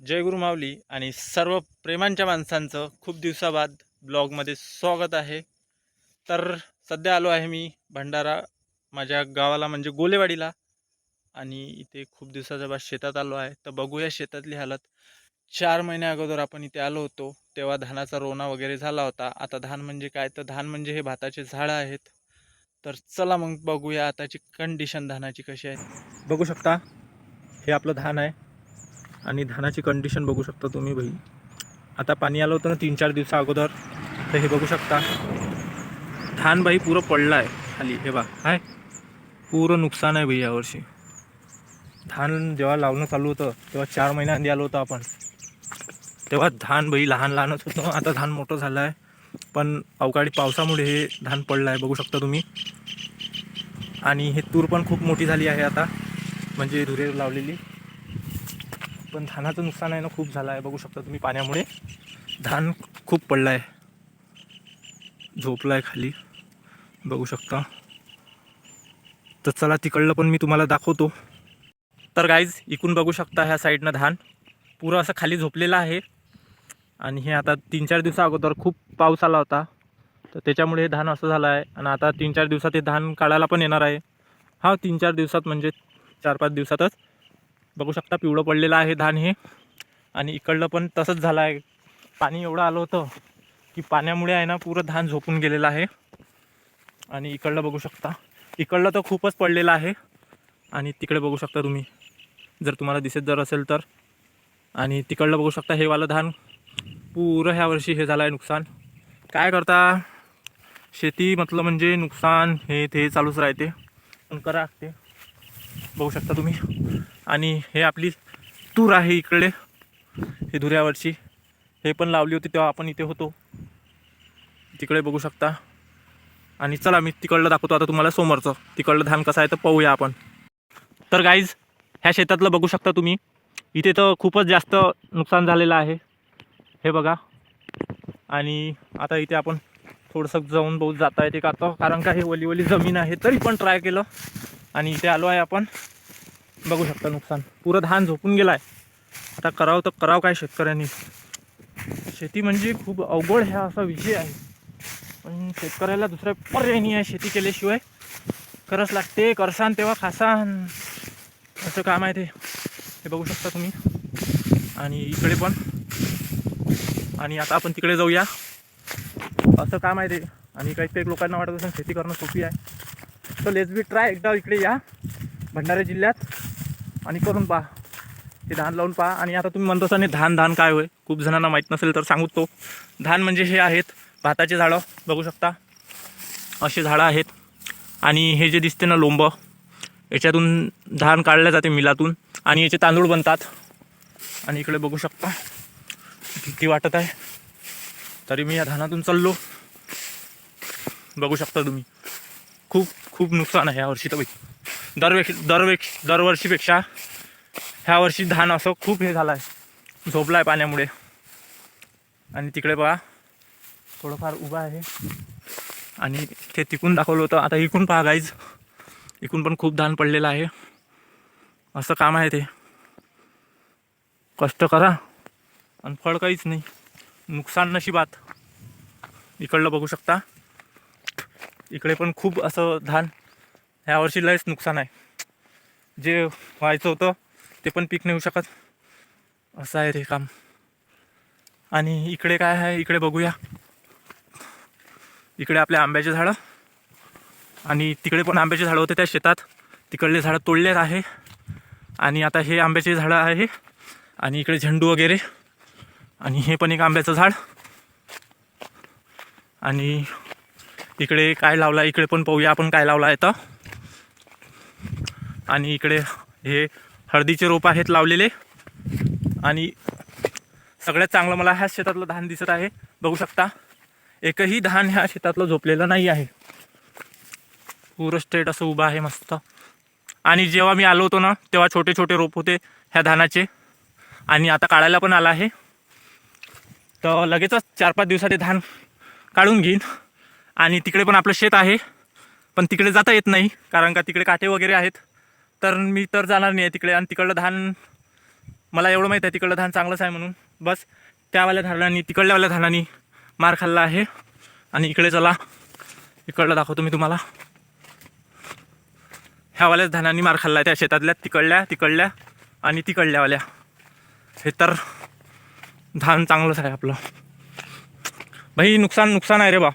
जय गुरु माऊली आणि सर्व प्रेमांच्या माणसांचं खूप दिवसाबाद ब्लॉगमध्ये स्वागत आहे. तर सध्या आलो आहे मी भंडारा माझ्या गावाला म्हणजे गोलेवाडीला आणि इथे खूप दिवसाच्या बाद शेतात आलो आहे. तर बघूया शेतातली हालत. चार महिन्या अगोदर आपण इथे आलो होतो तेव्हा धानाचा रोना वगैरे झाला होता. आता धान म्हणजे काय? तर धान म्हणजे हे भाताचे झाडं आहेत. तर चला मग बघूया आताची कंडिशन धानाची कशी आहे. बघू शकता हे आपलं धान आहे. आणि धानाची कंडिशन बघू शकता तुम्ही भाई आता पाणी आलं होतं ना तीन चार दिवसा अगोदर तर हे बघू शकता. धान बाई पुरं पडलं आहे खाली हे बा काय? पुरं नुकसान आहे भाई यावर्षी. धान जेव्हा लावणं चालू होतं तेव्हा चार महिन्याआधी आलो होतो आपण. तेव्हा धान बाई लहान लहानच होतं. आता धान मोठं झालं आहे पण अवकाळी पावसामुळे हे धान पडलं आहे बघू शकता तुम्ही. आणि हे तूर पण खूप मोठी झाली आहे आता. म्हणजे धुरे लावलेली. पण धानाचं नुकसान आहे ना खूप झालं आहे. बघू शकता तुम्ही पाण्यामुळे. धान खूप पडलं आहे झोपलं आहे खाली. बघू शकता. तर चला तिकडलं पण मी तुम्हाला दाखवतो. तर गाईज इकून बघू शकता ह्या साईडनं धान. पुरं असं खाली झोपलेलं आहे. आणि हे आता तीन चार दिवसा अगोदर खूप पाऊस आला होता. तर त्याच्यामुळे हे धान असं झालं आहे. आणि आता तीन चार दिवसात हे धान काढायला पण येणार आहे. हा तीन चार दिवसात म्हणजे चार पाच दिवसातच. बघू शकता पिवळं पडलेलं आहे धान हे. आणि इकडलं पण तसंच झालं आहे पाणी एवढं आलं होतं की पाण्यामुळे आहे ना पुरं धान झोपून गेलेलं आहे. आणि इकडलं बघू शकता. इकडलं तर खूपच पडलेलं आहे. आणि तिकडे बघू शकता तुम्ही. जर तुम्हाला दिसत जर असेल तर. आणि तिकडलं बघू शकता हे वालं धान. पुरं ह्या वर्षी हे झालं आहे नुकसान. काय करता? शेती म्हटलं म्हणजे नुकसान हे ते चालूच राहते. पण करा ते. बघू शकता तुम्ही. आणि हे आपली तूर आहे इकडे. हे धुऱ्यावरची. हे पण लावली होती तेव्हा आपण इथे होतो. तिकडे बघू शकता. आणि चला मी तिकडलं दाखवतो आता तुम्हाला समोरचं. तिकडलं धान कसं आहे तर पाहूया आपण. तर गाईज ह्या शेतातलं बघू शकता तुम्ही. इथे तर खूपच जास्त नुकसान झालेलं आहे. हे बघा. आणि आता इथे आपण थोडंसं जाऊन बहुत जाता येते का कारण का हे ओली ओली जमीन आहे तरी पण ट्राय केलं. आणि इथे आलो आहे आपण. बघू शकता नुकसान. पुरं धान झोपून गेलं आहे आता करावं तर करावं काय शेतकऱ्यांनी. शेती म्हणजे खूप अवघड ह्या असा विषय आहे. पण शेतकऱ्याला दुसरा पर्याय नाही आहे शेती केल्याशिवाय. करच लागते करसान तेव्हा खासान. असं काम आहे ते. हे बघू शकता तुम्ही. आणि इकडे पण. आणि आता आपण तिकडे जाऊया. असं काम आहे ते. आणि काही काही लोकांना वाटत असेल शेती करणं सोपी आहे. तर लेट्स बी ट्राय एकदा इकडे या. भंडारा जिल्ह्यात. आणि करून पहा. ते धान लावून पहा. आणि आता तुम्ही म्हणत असाल धान धान काय होय? खूप जणांना माहीत नसेल तर सांगू तो. धान म्हणजे हे आहेत भाताचे झाडं. बघू शकता. असे झाडं आहेत. आणि हे जे दिसते ना लोंब याच्यातून धान काढलं जाते मिलातून. आणि याचे तांदूळ बनतात. आणि इकडे बघू शकता. किती वाटत आहे. तरी मी या धानातून चाललो. बघू शकता तुम्ही. खूप खूप नुकसान आहे यावर्षी तर बाई. दरवेक्षी दरवेक्ष दरवर्षीपेक्षा ह्या वर्षी धान असं खूप हे झालं आहे झोपला आहे पाण्यामुळे. आणि तिकडे बघा थोडंफार उभं आहे. आणि ते तिकून दाखवलं होतं. आता इकून पहा गाईज इकून पण खूप धान पडलेलं आहे. असं काम आहे ते. कष्ट करा. आणि फळ काहीच नाही. नुकसान नशिबात. इकडलं बघू शकता. इकडे पण खूप असं धान ह्या वर्षी लयच नुकसान आहे. जे व्हायचं होतं ते पण पीक नेऊ शकत. असं आहे रे काम. आणि इकडे काय आहे इकडे बघूया. इकडे आपल्या आंब्याचे झाडं. आणि तिकडे पण आंब्याचे झाडं होते त्या शेतात. तिकडले झाडं तोडलेत आहे. आणि आता हे आंब्याचे झाडं आहे. आणि इकडे झेंडू वगैरे. आणि हे पण एक आंब्याचं झाड. आणि इकडे काय लावला इकडे पण पाहूया आपण काय लावला आहे तर. आणि इकडे हे हळदीचे रोप आहेत लावलेले. आणि सगळ्यात चांगलं मला ह्या शेतातलं धान दिसत आहे. बघू शकता एकही धान ह्या शेतातलं झोपलेलं नाही आहे. पुरं स्ट्रेट असं उभं आहे मस्त. आणि जेव्हा मी आलो होतो ना तेव्हा छोटे छोटे रोप होते ह्या धानाचे. आणि आता काढायला पण आला आहे. तर लगेचच चार पाच दिवसात हे धान काढून घेईन. आणि तिकडे पण आपलं शेत आहे पण तिकडे जाता येत नाही कारण का तिकडे काटे वगैरे आहेत. तर मी तर जाणार नाही आहे तिकडे. आणि तिकडलं धान मला एवढं माहीत आहे तिकडलं धान चांगलंच आहे म्हणून. बस त्यावाल्या धानाने तिकडल्यावाल्या धानांनी मार खाल्ला आहे. आणि इकडे चला. इकडलं दाखवतो मी तुम्हाला. ह्यावाल्याच धानांनी मार खाल्ला आहे त्या शेतातल्या तिकडल्या तिकडल्या आणि तिकडल्यावाल्या. हे तर धान चांगलंच आहे आपलं. भाई नुकसान नुकसान आहे रे बा.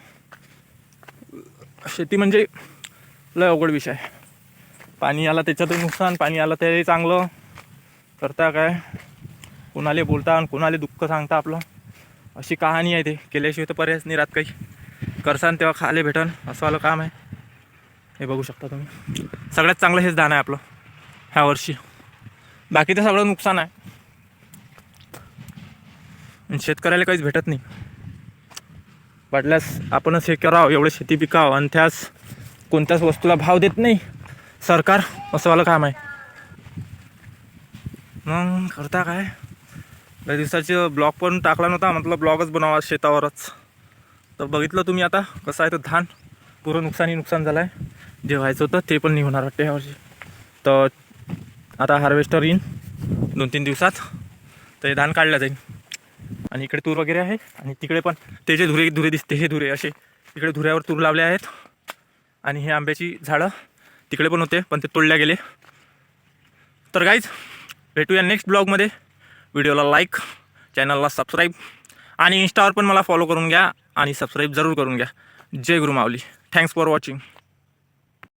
शेती म्हणजे लय अवघड विषय आहे. पाणी आलं त्याच्यातही नुकसान पाणी आलं ते चांगलं. करता काय? कुणाला बोलता आणि कुणाला दुःख सांगता आपलं? अशी कहाणी आहे ते. केल्याशिवाय तर पर्यायच नाही राहत काही. करसान तेव्हा खाले भेटन असं आलं काम आहे. हे बघू शकता तुम्ही. सगळ्यात चांगलं हेच दान आहे आपलं. ह्या वर्षी. बाकी तर सगळं नुकसान आहे. आणि शेतकऱ्याला काहीच भेटत नाही. वाटल्यास आपणच हे करावं. एवढं शेती पिकावं आणि त्यास कोणत्याच वस्तूला भाव देत नाही. सरकार असं वालं काम आहे. मग करता काय? लय दिवसाची ब्लॉग पण टाकला नव्हता म्हटलं ब्लॉगच बनावा शेतावरच. तर बघितलं तुम्ही आता कसं आहे तर धान. पुरं नुकसानी नुकसान झालं आहे जे व्हायचं होतं ते पण नाही होणार वाटतं तर आता हार्वेस्टर येईन दोन तीन दिवसात. तर हे धान काढलं जाईल आणि इकडे तूर वगैरे आहे आणि तिकडे पण ते जे धुरे धुरे दिसते हे धुरे असे. इकडे धुऱ्यावर तूर लावले आहेत. आणि हे आंब्याची झाडं. तिकडे पण होते पण ते तोडल्या गेले. तर गाईज भेटूया नेक्स्ट ब्लॉगमध्ये व्हिडिओला लाईक चॅनलला सबस्क्राईब आणि इंस्टावर पण मला फॉलो करून घ्या आणि सबस्क्राईब जरूर करून घ्या. जय गुरु माऊली थँक्स फॉर वॉचिंग